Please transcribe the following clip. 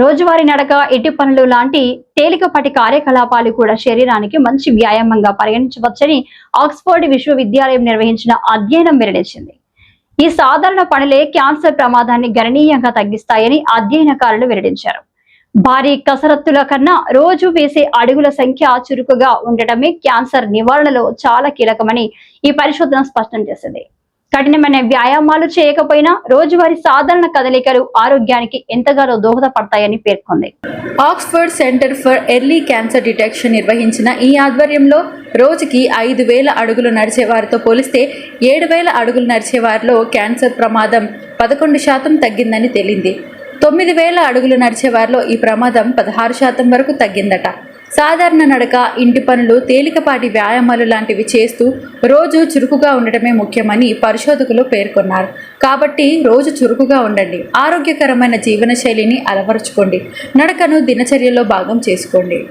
రోజువారీ నడక ఎట్టి పనులు లాంటి తేలికపాటి కార్యకలాపాలు కూడా శరీరానికి మంచి వ్యాయామంగా పరిగణించవచ్చని ఆక్స్ఫర్డ్ విశ్వవిద్యాలయం నిర్వహించిన అధ్యయనం వెల్లడించింది. ఈ సాధారణ పనులే క్యాన్సర్ ప్రమాదాన్ని గణనీయంగా తగ్గిస్తాయని అధ్యయనకారులు వెల్లడించారు. భారీ కసరత్తుల కన్నా రోజు వేసే అడుగుల సంఖ్య చురుకుగా ఉండటమే క్యాన్సర్ నివారణలో చాలా కీలకమని ఈ పరిశోధన స్పష్టం చేసింది. కఠినమైన వ్యాయామాలు చేయకపోయినా రోజువారీ సాధారణ కదలికలు ఆరోగ్యానికి ఎంతగానో దోహదపడతాయని పేర్కొంది. Oxford centre for early cancer detection నిర్వహించిన ఈ ఆధ్వర్యంలో రోజుకి ఐదు వేల అడుగులు నడిచే వారితో పోలిస్తే ఏడు వేల అడుగులు నడిచే వారిలో క్యాన్సర్ ప్రమాదం పదకొండు శాతం తగ్గిందని తేలింది. తొమ్మిది వేల అడుగులు నడిచే వారిలో ఈ ప్రమాదం పదహారు శాతం వరకు తగ్గిందట. సాధారణ నడక ఇంటి పనులు తేలికపాటి వ్యాయామాలు లాంటివి చేస్తూ రోజు చురుకుగా ఉండటమే ముఖ్యమని పరిశోధకులు పేర్కొన్నారు. కాబట్టి రోజు చురుకుగా ఉండండి. ఆరోగ్యకరమైన జీవనశైలిని అలవరుచుకోండి. నడకను దినచర్యలో భాగం చేసుకోండి.